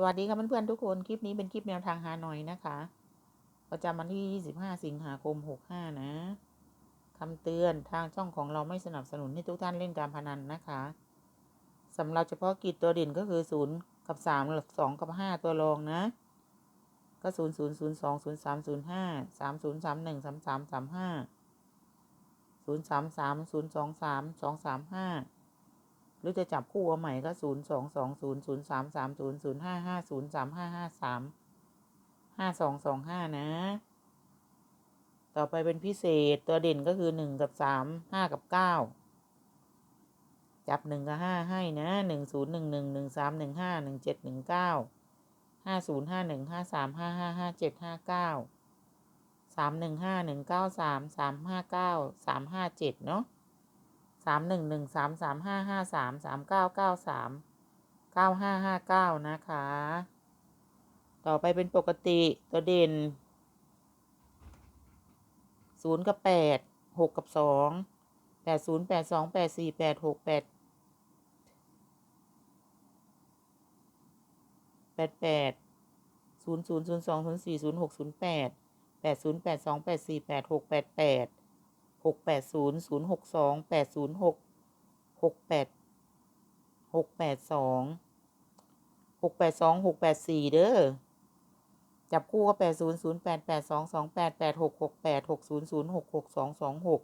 สวัสดีค่ะเพื่อนๆทุกคน คลิปนี้เป็นคลิปแนวทางหาหน่อยนะคะ ประจำวันที่ 25 สิงหาคม 65 นะคำเตือนทางช่องของเราไม่สนับสนุนให้ทุกท่านเล่นการพนันนะคะสำหรับเฉพาะกิจตัวเด่นก็คือ 0 กับ3หรือ2กับ 5 ตัวรองนะ ก็ 0 0 0 2 0 3 0 5 3 0 3 1 3 3 3 5 0 3 3 0 2 3 2 3 5 หรือจะจับคู่เอาใหม่ก็ศูนย์สองสองศูนย์ศูนย์สามสามศูนย์ศูนย์ห้าห้าศูนย์สามห้าห้าสามห้าสองสองห้านะ ต่อไปเป็นพิเศษตัวเด่นก็คือหนึ่งกับสามห้ากับเก้าจับหนึ่งกับห้าให้นะหนึ่งศูนย์หนึ่งหนึ่งหนึ่งสามหนึ่งห้าหนึ่งเจ็ดหนึ่งเก้าห้าศูนย์ห้าหนึ่งห้าสามห้าห้าห้าเจ็ดห้าเก้าสามหนึ่งห้าหนึ่งเก้าสามสามห้าเก้าสามห้าเจ็ดเนาะามหนึ่งหนึ่งสามสามห้าห้าสามสามเก้าเก้าสามเก้าห้าห้าเก้านะคะ ต่อไปเป็นปกติตัวเด่นศูนย์กับแปดหกกับสองแปดศูนย์แปดสองแปดสี่แปดหกแปดแปดแปดศูนย์ศูนย์ศูนย์สองศูนย์สี่ศูนย์หกศูนย์แปดแปดศูนย์แปดสองแปดสี่แปดหกแปดแปด หกแปดศูนย์ศูนย์หกสองแปดศูนย์หกหกแปดหกแปดสองหกแปดสองหกแปดสี่เด้อจับคู่ก็แปดศูนย์ศูนย์แปดแปดสองสองแปดแปดหกหกแปดหกศูนย์ศูนย์หกหกสองสองหก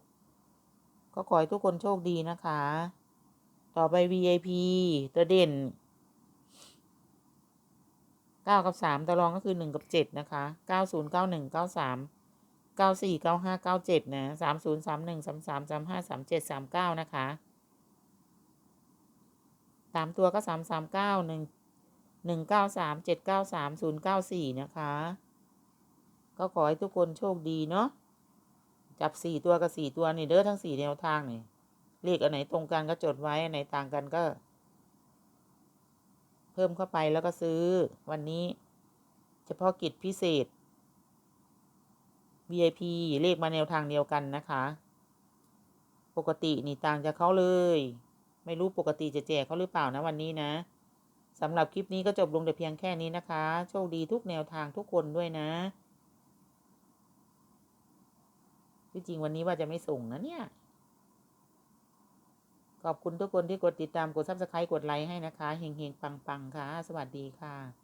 ก็ขอให้ทุกคนโชคดีนะคะ ต่อไป VIP ตัวเด่นเก้ากับสามตัวรองก็คือหนึ่งกับเจ็ดนะคะเก้าศูนย์เก้าหนึ่งเก้าสาม เก้าสี่เก้าห้าเก้าเจ็ดนะสามศูนย์สามหนึ่งสามสามสามห้าสามเจ็ดสามเก้านะคะสามตัวก็สามสามเก้าหนึ่งหนึ่งเก้าสามเจ็ดเก้าสามศูนย์เก้าสี่นะคะ ก็ขอให้ทุกคนโชคดีเนาะจับสี่ตัวกับสี่ตัวนี่เด้อทั้งสี่แนวทางนี่เลขอันไหนตรงกันก็จดไว้อันไหนต่างกันก็ เพิ่มเข้าไปแล้วก็ซื้อวันนี้ เฉพาะกิจพิเศษ VIP เลขมาแนวทางเดียวกันนะคะ ปกตินี่ต่างจากเขาเลย ไม่รู้ปกติจะแจกเขาหรือเปล่านะวันนี้นะสำหรับคลิปนี้ก็จบลงแต่เพียงแค่นี้นะคะ โชคดีทุกแนวทางทุกคนด้วยนะที่จริงวันนี้ว่าจะไม่ส่งนะเนี่ย ขอบคุณทุกคนที่กดติดตามกดซับสไครต์กดไลค์ให้นะคะ เฮงๆ ปัง ๆ ค่ะ สวัสดีค่ะ